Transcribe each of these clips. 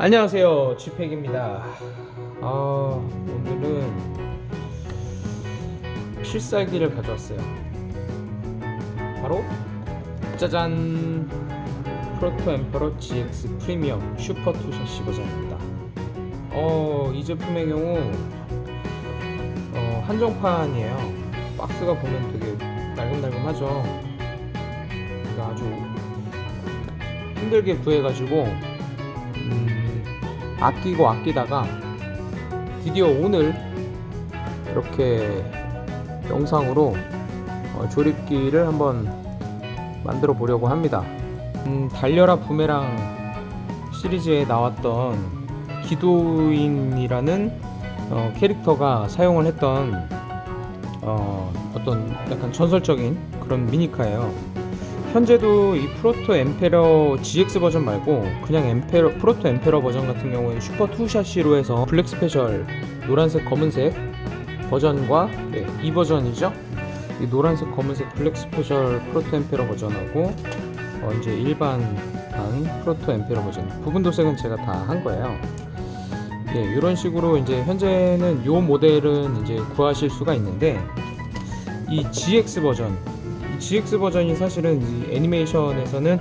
안녕하세요 쥐팩입니다. 아 오늘은 필살기를 가져왔어요. 바로 짜잔. 프로토 엠퍼러 GX 프리미엄 슈퍼 투 샤시 버전입니다. 어, 이 제품의 경우 어, 한정판이에요. 박스가 보면 되게 날금날금하죠. 이거 아주 힘들게 구해가지고 음, 아끼고 아끼다가 드디어 오늘 이렇게 영상으로 어, 조립기를 한번 만들어 보려고 합니다. 음, 달려라 부메랑 시리즈에 나왔던 기도인이라는 어, 캐릭터가 사용을 했던 어, 어떤 약간 전설적인 그런 미니카예요. 현재도 이 프로토 엠페러 GX 버전 말고 그냥 엠페러 프로토 엠페러 버전 같은 경우에는 슈퍼 투샤시로 해서 블랙 스페셜 노란색 검은색 버전과 네, 이 버전이죠. 이 노란색 검은색 블랙 스페셜 프로토 엠페러 버전하고 어, 이제 일반한 프로토 엠페러 버전 부분 도색은 제가 다 한 거예요. 예, 이런 식으로 이제 현재는 이 모델은 이제 구하실 수가 있는데 이 GX 버전 이 GX 버전이 사실은 이 애니메이션에서는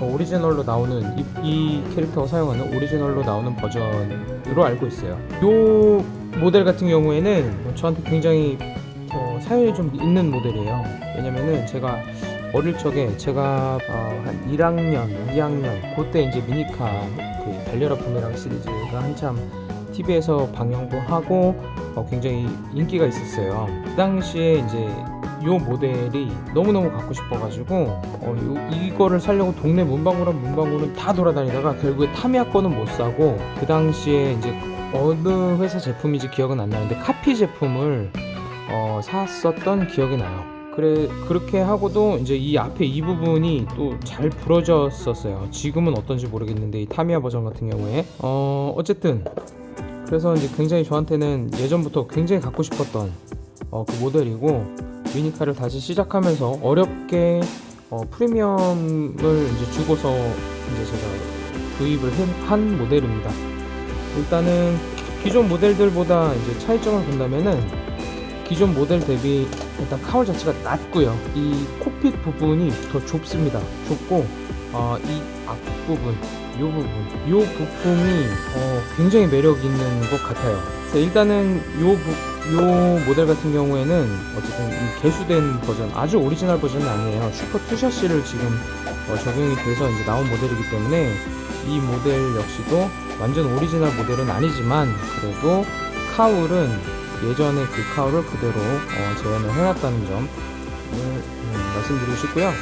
어, 오리지널로 나오는 이, 이 캐릭터가 사용하는 오리지널로 나오는 버전으로 알고 있어요. 이 모델 같은 경우에는 저한테 굉장히 어, 사연이 좀 있는 모델이에요. 왜냐면은 제가 어릴 적에 제가 어, 한 1학년, 2학년 그때 이제 미니카 그 달려라 부메랑 시리즈가 한참 TV에서 방영도 하고 어, 굉장히 인기가 있었어요. 그 당시에 이제 이 모델이 너무너무 갖고 싶어가지고 어, 요- 이거를 사려고 동네 문방구랑 문방구는 다 돌아다니다가 결국에 타미야 거는 못 사고 그 당시에 이제 어느 회사 제품인지 기억은 안 나는데 카피 제품을 어, 샀었던 기억이 나요. 그래 그렇게 하고도 이제 이 앞에 이 부분이 또 잘 부러졌었어요. 지금은 어떤지 모르겠는데 이 타미야 버전 같은 경우에 어 어쨌든 그래서 이제 굉장히 저한테는 예전부터 굉장히 갖고 싶었던 어, 그 모델이고 미니카를 다시 시작하면서 어렵게 어, 프리미엄을 이제 주고서 이제 제가 구입을 한- 한 모델입니다. 일단은 기존 모델들보다 이제 차이점을 본다면은 기존 모델 대비 일단 카울 자체가 낮고요. 이 콕핏 부분이 더 좁습니다. 좁고 어, 이 앞부분, 이 부분, 이 부품이 어, 굉장히 매력 있는 것 같아요. 그래서 일단은 요, 부- 요 모델 같은 경우에는 어쨌든 이 개수된 버전, 아주 오리지널 버전은 아니에요. 슈퍼 투샤시를 지금 어, 적용이 돼서 이제 나온 모델이기 때문에 이 모델 역시도 완전 오리지널 모델은 아니지만 그래도 카울은 예전의 그 카울을 그대로 어, 재현을 해놨다는 점을 음, 말씀드리고 싶고요.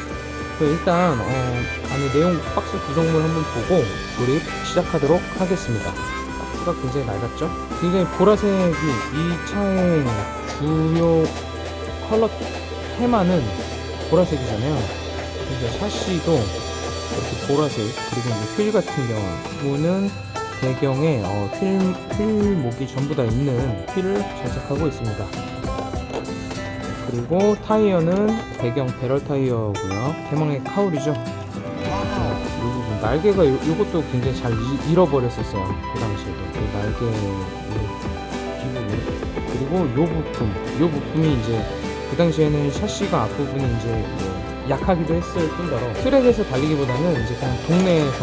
그 일단 어, 안에 내용 박스 구성물 한번 보고 조립 시작하도록 하겠습니다. 박스가 굉장히 낡았죠? 굉장히 보라색이 이 차의 주요 컬러 테마는 보라색이잖아요. 그래서 샤시도 이렇게 보라색 그리고 이제 휠 같은 경우는 배경에 어, 휠, 휠 목이 전부 다 있는 휠을 장착하고 있습니다. 그리고 타이어는 배경 배럴 타이어고요. 대망의 카울이죠. 어, 이 부분 날개가 요, 요것도 굉장히 잘 이- 잃어버렸었어요. 그 당시에도 그 날개 이 뒷부분 그리고 요 부품 요 부품이 이제 그 당시에는 샤시가 앞부분이 이제 뭐 약하기도 했을 뿐더러 트랙에서 달리기보다는 이제 그냥 동네에서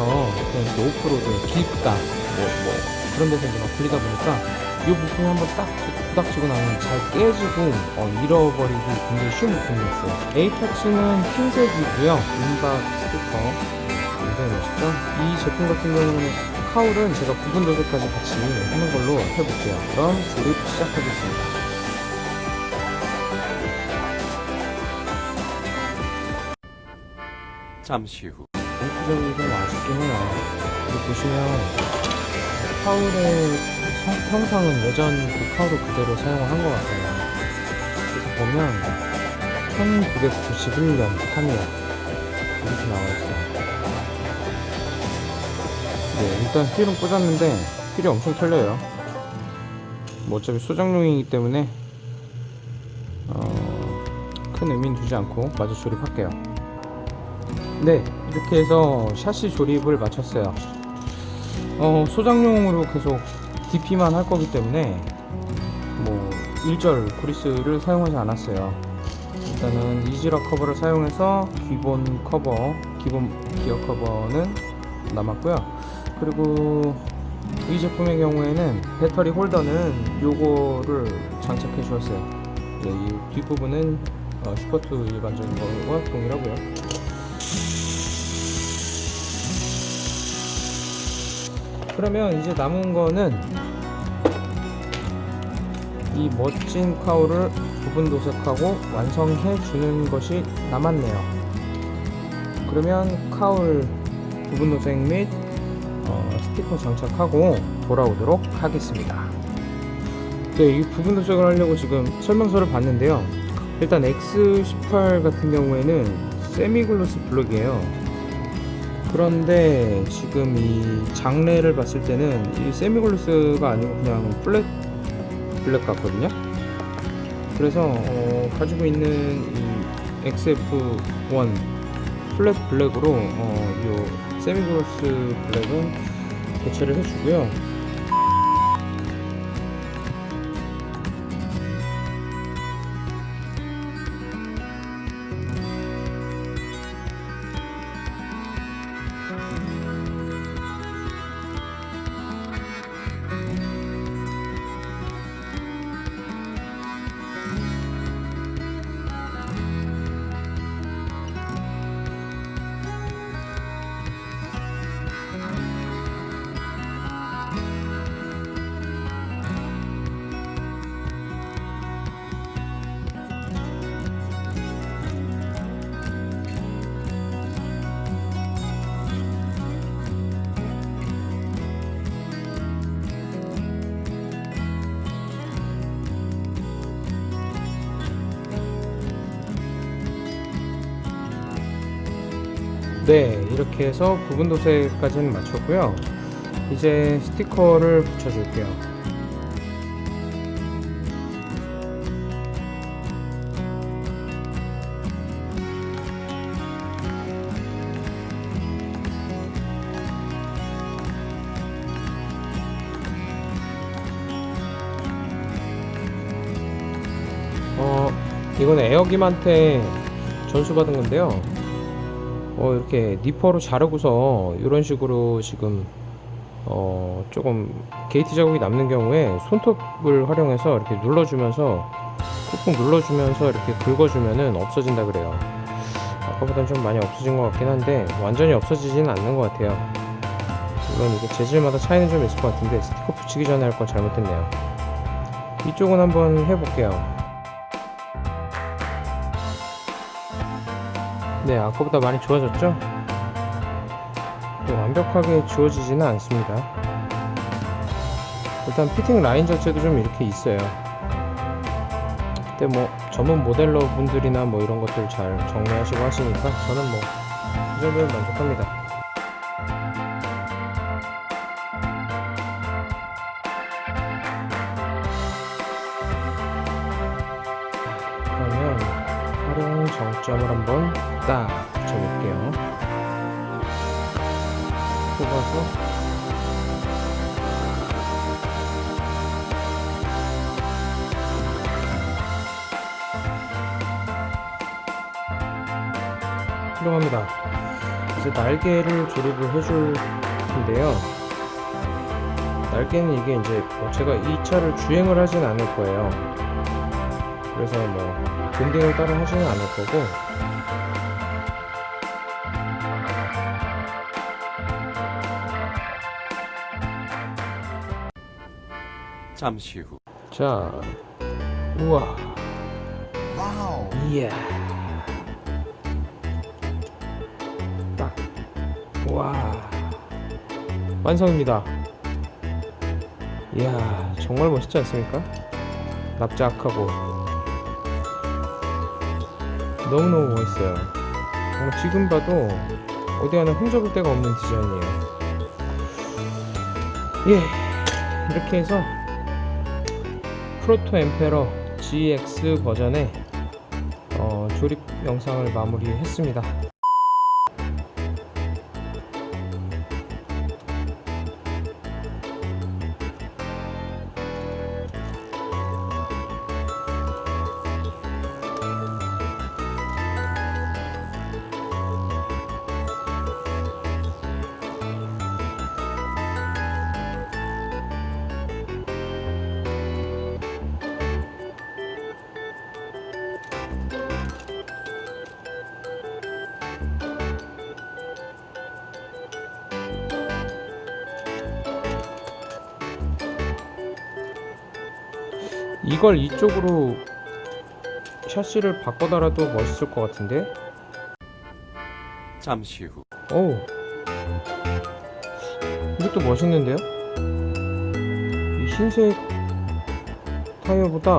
그냥 오프로드 길가 뭐, 뭐 그런 데서 이제 막 들리다 보니까 이 부품이 한번 딱 부닥치고 나면 잘 깨지고 어, 잃어버리기 굉장히 쉬운 부품이었어요. 에이파츠는 흰색이고요. 민박 스티커 굉장히 멋있죠? 이 제품 같은 경우는 카울은 제가 부분 조절까지 같이 하는 걸로 해볼게요. 그럼 조립 시작하겠습니다. 잠시 후좀 아쉽긴 해요. 여기 보시면 카울의 성- 형상은 예전 그 카울을 그대로 사용한 것 같아요. 그래서 보면 1991년 타미야 이렇게 나와 있어요. 네, 일단 휠은 꽂았는데 휠이 엄청 털려요. 뭐 어차피 소장용이기 때문에 어, 큰 의미는 두지 않고 마저 조립할게요. 네, 이렇게 해서 샤시 조립을 마쳤어요. 어, 소장용으로 계속 DP만 할 거기 때문에 뭐 일절 그리스를 사용하지 않았어요. 일단은 이지락 커버를 사용해서 기본 커버, 기본 기어 커버는 남았고요. 그리고 이 제품의 경우에는 배터리 홀더는 요거를 장착해 주었어요. 예, 이 뒷부분은 어, 슈퍼투 일반적인 거와 동일하고요. 그러면 이제 남은 거는 이 멋진 카우를 부분 도색하고 완성해 주는 것이 남았네요. 그러면 카울 부분 도색 및 어, 스티커 장착하고 돌아오도록 하겠습니다. 네, 이 부분 도색을 하려고 지금 설명서를 봤는데요. 일단 X18 같은 경우에는 세미글로스 블록이에요. 그런데 지금 이 장래를 봤을 때는 이 세미글로스가 아니고 그냥 플랫 블랙 같거든요. 그래서 어, 가지고 있는 이 XF1 플랫 블랙으로 어, 요 세미글로스 블랙은 교체를 해주고요. 네, 이렇게 해서 부분 도색까지는 마쳤고요. 이제 스티커를 붙여줄게요. 어, 이건 에어김한테 전수받은 건데요. 어, 이렇게 니퍼로 자르고서 이런 식으로 지금 어, 조금 게이트 자국이 남는 경우에 손톱을 활용해서 이렇게 눌러주면서 꾹꾹 눌러주면서 이렇게 긁어주면은 없어진다 그래요. 아까보단 좀 많이 없어진 것 같긴 한데 완전히 없어지지는 않는 것 같아요. 물론 이게 재질마다 차이는 좀 있을 것 같은데 스티커 붙이기 전에 할 건 잘못했네요. 이쪽은 한번 해볼게요. 네, 아까보다 많이 좋아졌죠? 또 완벽하게 지워지지는 않습니다. 일단 피팅 라인 자체도 좀 이렇게 있어요. 근데 뭐 전문 모델러 분들이나 뭐 이런 것들 잘 정리하시고 하시니까 저는 뭐 이 정도면 만족합니다. 딱 붙여볼게요. 뽑아서 훌륭합니다. 이제 날개를 조립을 해줄 텐데요. 날개는 이게 이제 뭐 제가 이 차를 주행을 하진 않을 거예요. 그래서 뭐 밴딩을 따로 하지는 않을 거고 잠시 후. 자 우와. 와우. 이야. 딱. 와. 완성입니다. 이야 정말 멋있지 않습니까? 납작하고. 너무너무 멋있어요. 정말 지금 봐도 어디 하나 흠잡을 데가 없는 디자인이에요. 예 이렇게 해서 프로토 엠페러 GX 버전의 어, 조립 영상을 마무리했습니다. 이걸 이쪽으로 샤시를 바꿔달아도 멋있을 것 같은데 잠시 후. 어우 이것도 멋있는데요? 이 흰색 타이어보다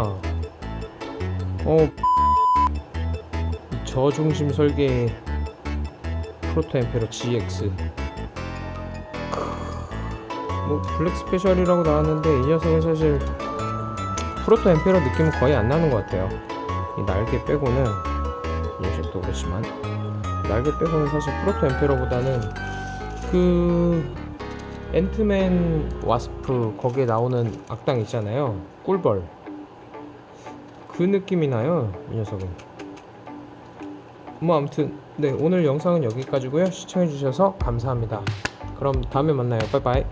어, 이 저중심 설계 프로토 엠페로 GX 크, 뭐 블랙 스페셜이라고 나왔는데 이 녀석은 사실 프로토 엠페로 느낌은 거의 안 나는 것 같아요. 이 날개 빼고는 이 녀석도 그렇지만 날개 빼고는 사실 프로토 엠페로보다는 그 앤트맨 와스프 거기에 나오는 악당 있잖아요. 꿀벌. 그 느낌이 나요 이 녀석은. 뭐 아무튼 네 오늘 영상은 여기까지고요. 시청해 주셔서 감사합니다. 그럼 다음에 만나요. 빠이빠이